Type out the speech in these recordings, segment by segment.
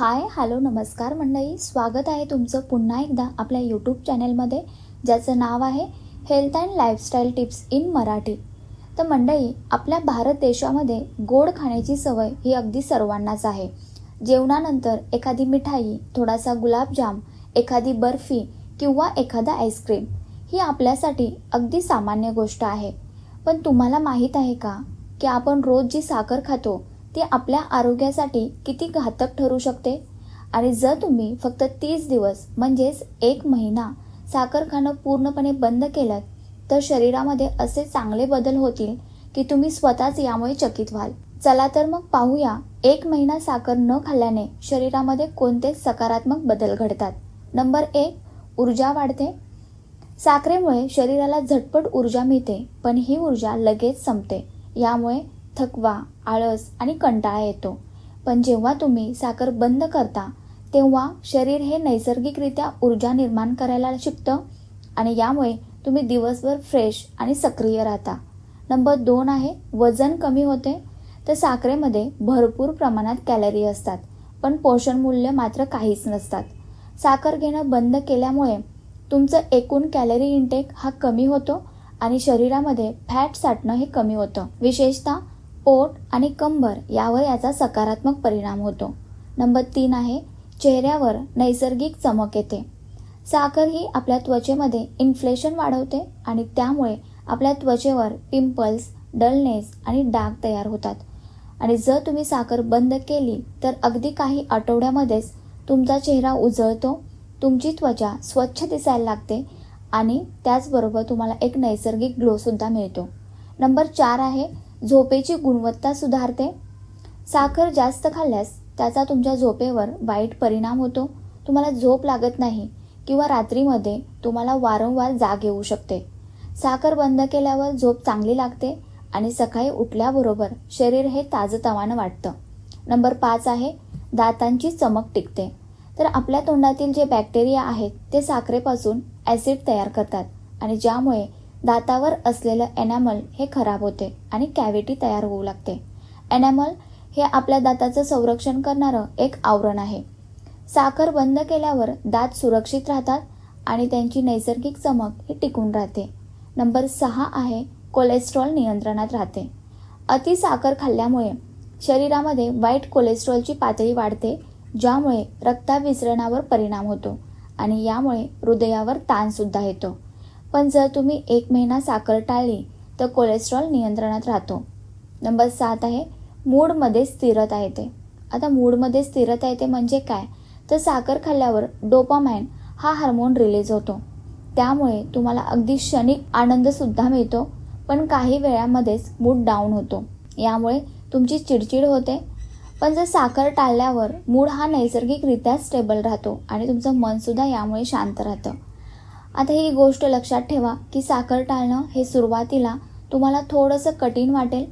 Hi hello नमस्कार मंडळी. स्वागत आहे तुमचं पुन्हा एकदा आपल्या यूट्यूब चॅनलमध्ये ज्याचं नाव आहे health and lifestyle tips in Marathi तर मंडळी आपल्या भारत देशामध्ये गोड खाण्याची सवय ही अगदी सर्वांनाच आहे. जेवणानंतर एखादी मिठाई थोडासा गुलाबजाम एखादी बर्फी किंवा एखादा आईस्क्रीम ही आपल्यासाठी अगदी सामान्य गोष्ट आहे. पण तुम्हाला माहीत आहे का की आपण रोज जी साखर खातो ती आपल्या आरोग्यासाठी किती घातक ठरू शकते? आणि जर तुम्ही फक्त तीस दिवस म्हणजेच एक महिना साखर खाणं पूर्णपणे बंद केलं तर शरीरामध्ये असे चांगले बदल होतील की तुम्ही स्वतःच यामुळे चकित व्हाल. चला तर मग पाहूया एक महिना साखर न खाल्ल्याने शरीरामध्ये कोणते सकारात्मक बदल घडतात? नंबर एक ऊर्जा वाढते. साखरेमुळे शरीराला झटपट ऊर्जा मिळते पण ही ऊर्जा लगेच संपते. यामुळे थकवा आळस आणि कंटाळा येतो. पण जेव्हा तुम्ही साखर बंद करता तेव्हा शरीर हे नैसर्गिकरित्या ऊर्जा निर्माण करायला शिकतं आणि यामुळे तुम्ही दिवसभर फ्रेश आणि सक्रिय राहता. नंबर दोन आहे वजन कमी होते. तर साखरेमध्ये भरपूर प्रमाणात कॅलरी असतात पण पोषण मूल्य मात्र काहीच नसतात. साखर घेणं बंद केल्यामुळे तुमचं एकूण कॅलरी इंटेक हा कमी होतो आणि शरीरामध्ये फॅट साठणं हे कमी होतं. विशेषतः पोट आणि कंबर यावर याचा सकारात्मक परिणाम होतो. नंबर तीन आहे चेहऱ्यावर नैसर्गिक चमक येते. साखर ही आपल्या त्वचेमध्ये इन्फ्लेशन वाढवते आणि त्यामुळे आपल्या त्वचेवर पिंपल्स डलनेस आणि डाग तयार होतात. आणि जर तुम्ही साखर बंद केली तर अगदी काही आठवड्यामध्येच तुमचा चेहरा उजळतो तुमची त्वचा स्वच्छ दिसायला लागते आणि त्याचबरोबर तुम्हाला एक नैसर्गिक ग्लोसुद्धा मिळतो. नंबर चार आहे झोपेची गुणवत्ता सुधारते. साखर जास्त खाल्ल्यास त्याचा तुमच्या झोपेवर वाईट परिणाम होतो. तुम्हाला झोप लागत नाही किंवा रात्रीमध्ये तुम्हाला वारंवार जाग येऊ शकते. साखर बंद केल्यावर झोप चांगली लागते आणि सकाळी उठल्याबरोबर शरीर हे ताजतवानं वाटतं. नंबर पाच आहे दातांची चमक टिकते. तर आपल्या तोंडातील जे बॅक्टेरिया आहेत ते साखरेपासून ॲसिड तयार करतात आणि ज्यामुळे दातावर असलेलं एनॅमल हे खराब होते आणि कॅव्हिटी तयार होऊ लागते. एनॅमल हे आपल्या दाताचं संरक्षण करणारं एक आवरण आहे. साखर बंद केल्यावर दात सुरक्षित राहतात आणि त्यांची नैसर्गिक चमक ही टिकून राहते. नंबर सहा आहे कोलेस्ट्रॉल नियंत्रणात राहते. अति साखर खाल्ल्यामुळे शरीरामध्ये वाईट कोलेस्ट्रॉलची पातळी वाढते ज्यामुळे रक्ताभिसरणावर परिणाम होतो आणि यामुळे हृदयावर ताणसुद्धा येतो. पण जर तुम्ही एक महिना साखर टाळली तर कोलेस्ट्रॉल नियंत्रणात राहतो. नंबर सात आहे मूडमध्ये स्थिरता येते. आता मूडमध्ये स्थिरता येते म्हणजे काय? तर साखर खाल्ल्यावर डोपामाइन हा हार्मोन रिलीज होतो. त्यामुळे तुम्हाला अगदी क्षणिक आनंदसुद्धा मिळतो पण काही वेळामध्येच मूड डाऊन होतो. यामुळे तुमची चिडचिड होते. पण जर साखर टाळल्यावर मूड हा नैसर्गिकरित्या स्टेबल राहतो आणि तुमचं मनसुद्धा यामुळे शांत राहतं. आता ही गोष्ट लक्षात ठेवा की साखर टाळणं हे सुरुवातीला तुम्हाला थोडंसं कठीण वाटेल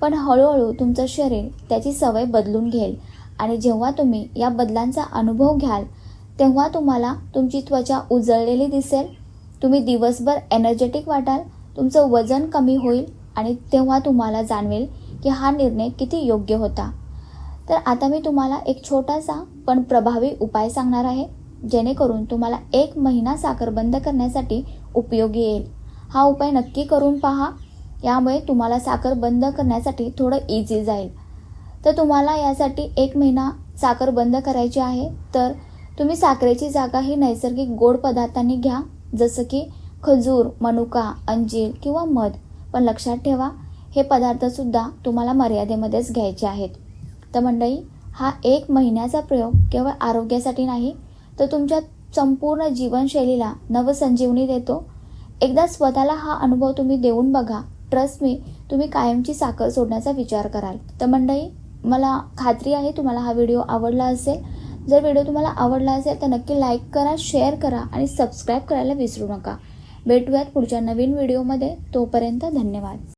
पण हळूहळू तुमचं शरीर त्याची सवय बदलून घेईल. आणि जेव्हा तुम्ही या बदलांचा अनुभव घ्याल तेव्हा तुम्हाला तुमची त्वचा उजळलेली दिसेल. तुम्ही दिवसभर एनर्जेटिक वाटाल तुमचं वजन कमी होईल आणि तेव्हा तुम्हाला जाणवेल की हा निर्णय किती योग्य होता. तर आता मी तुम्हाला एक छोटासा पण प्रभावी उपाय सांगणार आहे. जेणेकरून तुम्हाला एक महिना साखर बंद करण्यासाठी उपयोगी येईल. हा उपाय नक्की करून पहा. यामुळे तुम्हाला साखर बंद करण्यासाठी थोडं इझी जाईल. तर तुम्हाला यासाठी एक महिना साखर बंद करायची आहे. तर तुम्ही साखरेची जागा ही नैसर्गिक गोड पदार्थांनी घ्या. जसं की खजूर मनुका अंजीर किंवा मध. पण लक्षात ठेवा हे पदार्थसुद्धा तुम्हाला मर्यादेमध्येच घ्यायचे आहेत. तर मंडळी हा एक महिन्याचा प्रयोग केवळ आरोग्यासाठी नाही तर तुमच्या संपूर्ण जीवनशैलीला नवसंजीवनी देतो. एकदा स्वतःला हा अनुभव तुम्ही देऊन बघा. ट्रस्ट मी तुम्ही कायमची साखर सोडण्याचा विचार कराल. तर मंडळी मला खात्री आहे तुम्हाला हा व्हिडिओ आवडला असेल. जर व्हिडिओ तुम्हाला आवडला असेल तर नक्की लाईक करा शेअर करा आणि सबस्क्राईब करायला विसरू नका. भेटूयात पुढच्या नवीन व्हिडिओमध्ये. तोपर्यंत धन्यवाद.